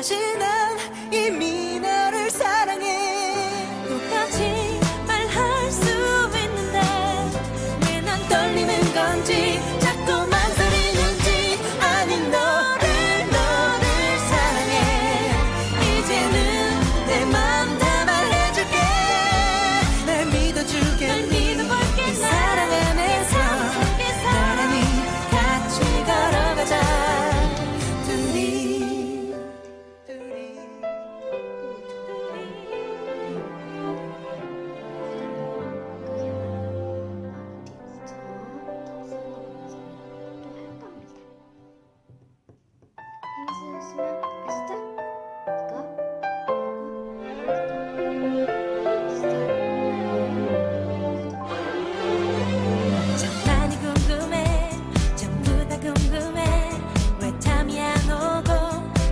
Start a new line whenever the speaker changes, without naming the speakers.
다시 난 이미
Krishna.